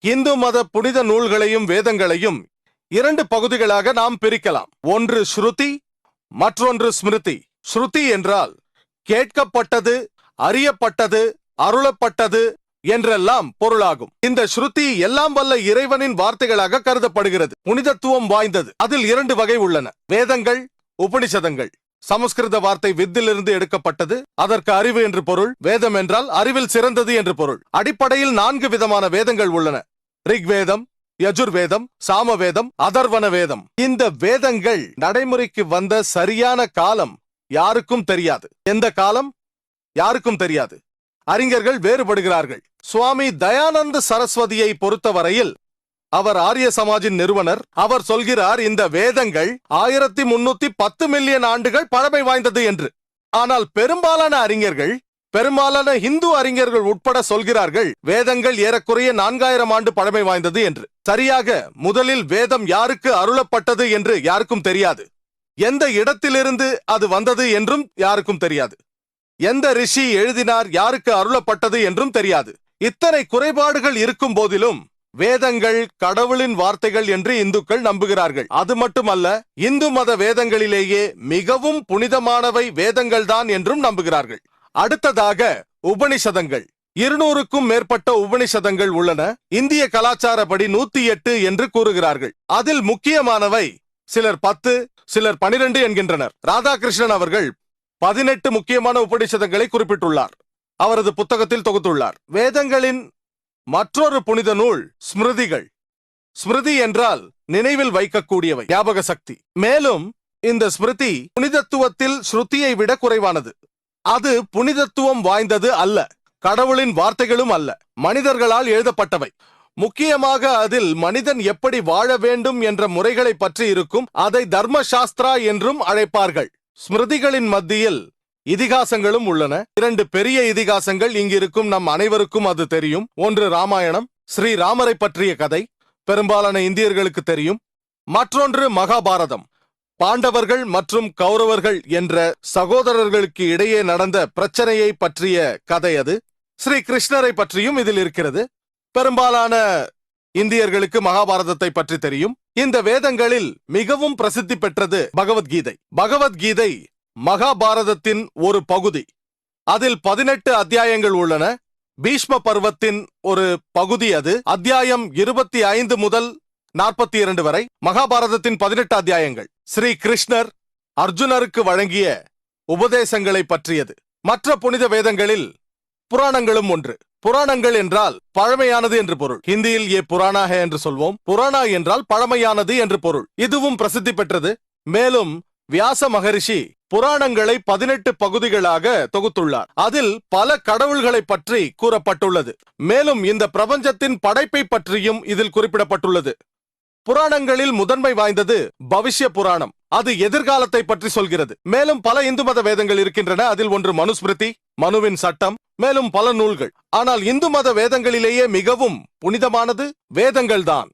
இந்து மத புனித நூல்களையும் வேதங்களையும் இரண்டு பகுதிகளாக நாம் பிரிக்கலாம். ஒன்று ஸ்ருதி மற்றொன்று ஸ்மிருதி. ஸ்ருதி என்றால் கேட்கப்பட்டது அறியப்பட்டது அருளப்பட்டது என்றெல்லாம் பொருளாகும். இந்த ஸ்ருதி எல்லாம் வல்ல இறைவனின் வார்த்தைகளாக கருதப்படுகிறது. புனிதத்துவம் வாய்ந்தது. அதில் இரண்டு வகை உள்ளன. வேதங்கள் உபனிஷதங்கள். சமஸ்கிருத வார்த்தை வித்திலிருந்து எடுக்கப்பட்டது. அதற்கு அறிவு என்று பொருள். வேதம் என்றால் அறிவில் சிறந்தது என்று பொருள். அடிப்படையில் நான்கு விதமான வேதங்கள் உள்ளன. ரிக்வேதம் யஜுர்வேதம் சாமவேதம் அதர்வன வேதம் இந்த வேதங்கள் நடைமுறைக்கு வந்த சரியான காலம் யாருக்கும் தெரியாது. எந்த காலம்? யாருக்கும் தெரியாது. அறிஞர்கள் வேறுபடுகிறார்கள். சுவாமி தயானந்த சரஸ்வதியை பொறுத்தவரையில் அவர் ஆரிய சமாஜின் நிறுவனர். அவர் சொல்கிறார் இந்த வேதங்கள் ஆயிரத்தி முன்னூத்தி பத்து மில்லியன் ஆண்டுகள் பழமை வாய்ந்தது என்று. ஆனால் பெரும்பாலான அறிஞர்கள் பெரும்பாலான இந்து அறிஞர்கள் உட்பட சொல்கிறார்கள் வேதங்கள் ஏறக்குறைய நான்காயிரம் ஆண்டு பழமை வாய்ந்தது என்று. சரியாக முதலில் வேதம் யாருக்கு அருளப்பட்டது என்று யாருக்கும் தெரியாது. எந்த இடத்திலிருந்து அது வந்தது என்றும் யாருக்கும் தெரியாது. எந்த ரிஷி எழுதினார் யாருக்கு அருளப்பட்டது என்றும் தெரியாது. இத்தனை குறைபாடுகள் இருக்கும் போதிலும் வேதங்கள் கடவுளின் வார்த்தைகள் என்று இந்துக்கள் நம்புகிறார்கள். அது மட்டுமல்ல இந்து மத வேதங்களிலேயே மிகவும் புனிதமானவை வேதங்கள்தான் என்றும் நம்புகிறார்கள். அடுத்ததாக உபனிஷதங்கள். இருநூறுக்கும் மேற்பட்ட உபனிஷதங்கள் உள்ளன. இந்திய கலாச்சாரப்படி நூத்தி எட்டு என்று கூறுகிறார்கள். அதில் முக்கியமானவை சிலர் பத்து சிலர் பனிரெண்டு என்கின்றனர். ராதாகிருஷ்ணன் அவர்கள் பதினெட்டு முக்கியமான உபனிஷதங்களை குறிப்பிட்டுள்ளார். அவரது புத்தகத்தில் தொகுத்துள்ளார். வேதங்களின் மற்றொரு புனித நூல் ஸ்மிருதிகள். ஸ்மிருதி என்றால் நினைவில் வைக்கக்கூடியவை ஞாபக சக்தி. மேலும் இந்த ஸ்மிருதி புனிதத்துவத்தில் ஸ்ருதியை விட குறைவானது. அது புனிதத்துவம் வாய்ந்தது அல்ல. கடவுளின் வார்த்தைகளும் அல்ல. மனிதர்களால் எழுதப்பட்டவை. முக்கியமாக அதில் மனிதன் எப்படி வாழ வேண்டும் என்ற முறைகளை பற்றி இருக்கும். அதை தர்ம சாஸ்திரா என்றும் அழைப்பார்கள். ஸ்மிருதிகளின் மத்தியில் இதிகாசங்களும் உள்ளன. இரண்டு பெரிய இதிகாசங்கள் இங்கிருக்கும். நம் அனைவருக்கும் அது தெரியும். ஒன்று ராமாயணம். ஸ்ரீ ராமரை பற்றிய கதை. பெரும்பாலான இந்தியர்களுக்கு தெரியும். மற்றொன்று மகாபாரதம். பாண்டவர்கள் மற்றும் கௌரவர்கள் என்ற சகோதரர்களுக்கு இடையே நடந்த பிரச்சனையை பற்றிய கதை அது. ஸ்ரீ கிருஷ்ணரை பற்றியும் இதில் இருக்கிறது. பெரும்பாலான இந்தியர்களுக்கு மகாபாரதத்தை பற்றி தெரியும். இந்த வேதங்களில் மிகவும் பிரசித்தி பெற்றது பகவத்கீதை. பகவத்கீதை மகாபாரதத்தின் ஒரு பகுதி. அதில் பதினெட்டு அத்தியாயங்கள் உள்ளன. பீஷ்ம பருவத்தின் ஒரு பகுதி அது. அத்தியாயம் இருபத்தி ஐந்து முதல் நாற்பத்தி இரண்டு வரை மகாபாரதத்தின் பதினெட்டு அத்தியாயங்கள். ஸ்ரீ கிருஷ்ணர் அர்ஜுனருக்கு வழங்கிய உபதேசங்களை பற்றியது. மற்ற புனித வேதங்களில் புராணங்களும் ஒன்று. புராணங்கள் என்றால் பழமையானது என்று பொருள். ஹிந்தியில் ஏ புராணாக என்று சொல்வோம். புராணா என்றால் பழமையானது என்று பொருள். இதுவும் பிரசித்தி பெற்றது. மேலும் வியாச மகரிஷி புராணங்களை பதினெட்டு பகுதிகளாக தொகுத்துள்ளார். அதில் பல கடவுள்களை பற்றி கூறப்பட்டுள்ளது. மேலும் இந்த பிரபஞ்சத்தின் படைப்பை பற்றியும் இதில் குறிப்பிடப்பட்டுள்ளது. புராணங்களில் முதன்மை வாய்ந்தது பவிஷ்ய புராணம். அது எதிர்காலத்தை பற்றி சொல்கிறது. மேலும் பல இந்து மத வேதங்கள் இருக்கின்றன. அதில் ஒன்று மனுஸ்மிருதி மனுவின் சட்டம் மேலும் பல நூல்கள். ஆனால் இந்து மத வேதங்களிலேயே மிகவும் புனிதமானது வேதங்கள் தான்.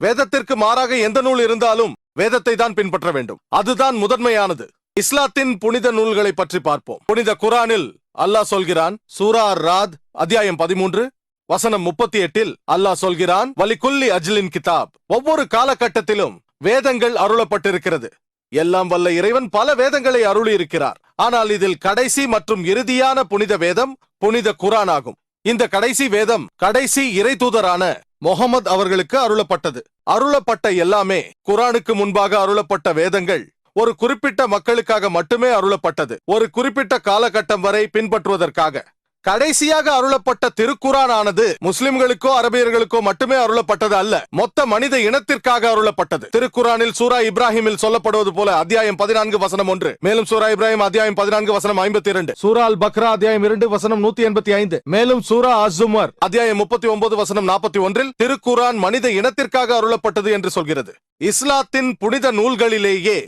வேதத்திற்கு மாறாக எந்த நூல் இருந்தாலும் வேதத்தை தான் பின்பற்ற வேண்டும். அதுதான் முதன்மையானது. இஸ்லாத்தின் புனித நூல்களை பற்றி பார்ப்போம். புனித குரானில் அல்லாஹ் சொல்கிறான் சூரா ராத் அத்தியாயம் பதிமூன்று வசனம் முப்பத்தி எட்டில் அல்லாஹ் சொல்கிறான் வலிகுல்லி அஜ்லின் கிதாப். ஒவ்வொரு காலகட்டத்திலும் வேதங்கள் அருளப்பட்டிருக்கிறது. எல்லாம் வல்ல இறைவன் பல வேதங்களை அருளி இருக்கிறார் ஆனால் இதில் கடைசி மற்றும் இறுதியான புனித வேதம் புனித குரான் ஆகும். இந்த கடைசி வேதம் கடைசி இறை தூதரான முகமது அவர்களுக்கு அருளப்பட்டது. அருளப்பட்ட எல்லாமே குரானுக்கு முன்பாக அருளப்பட்ட வேதங்கள். ஒரு குறிப்பிட்ட மக்களுக்காக மட்டுமே அருளப்பட்டது. ஒரு குறிப்பிட்ட காலகட்டம் வரை பின்பற்றுவதற்காக. கடைசியாக அருளப்பட்ட திருக்குரான் ஆனது முஸ்லிம்களுக்கோ அரபியர்களுக்கோ மட்டுமே அருளப்பட்டது அல்ல. மொத்த மனித இனத்திற்காக அருளப்பட்டது. திருக்குரானில் சூரா இப்ராஹிமில் சொல்லப்படுவது போல அத்தியாயம் பதினான்கு வசனம் ஒன்று. மேலும் சூரா இப்ராஹிம் அத்தியாயம் பதினான்கு வசனம் ஐம்பத்தி இரண்டு சூரா அல் பக்ரா அத்தியாயம் இரண்டு வசனம் நூத்தி எண்பத்தி ஐந்து. மேலும் சூரா அசுமர் அத்தியாயம் முப்பத்தி ஒன்பது வசனம் நாற்பத்தி ஒன்றில் திருக்குரான் மனித இனத்திற்காக அருளப்பட்டது என்று சொல்கிறது. இஸ்லாத்தின் புனித நூல்களிலேயே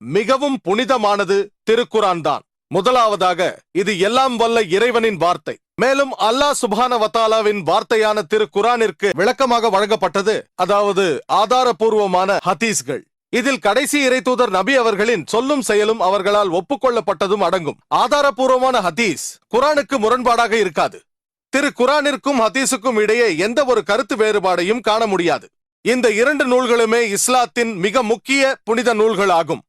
மிகவும் புனிதமானது திருக்குரான் தான் முதலாவதாக இது எல்லாம் வல்ல இறைவனின் வார்த்தை. மேலும் அல்லாஹ் சுபான வத்தாலாவின் வார்த்தையான திரு குரானிற்கு விளக்கமாக வழங்கப்பட்டது அதாவது ஆதாரபூர்வமான ஹதீஸ்கள். இதில் கடைசி இறை தூதர் நபி அவர்களின் சொல்லும் செயலும் அவர்களால் ஒப்புக்கொள்ளப்பட்டதும் அடங்கும். ஆதாரபூர்வமான ஹதீஸ் குரானுக்கு முரண்பாடாக இருக்காது. திரு குரானிற்கும் ஹதீஸுக்கும் இடையே எந்த ஒரு கருத்து வேறுபாடையும் காண முடியாது. இந்த இரண்டு நூல்களுமே இஸ்லாத்தின் மிக முக்கிய புனித நூல்கள் ஆகும்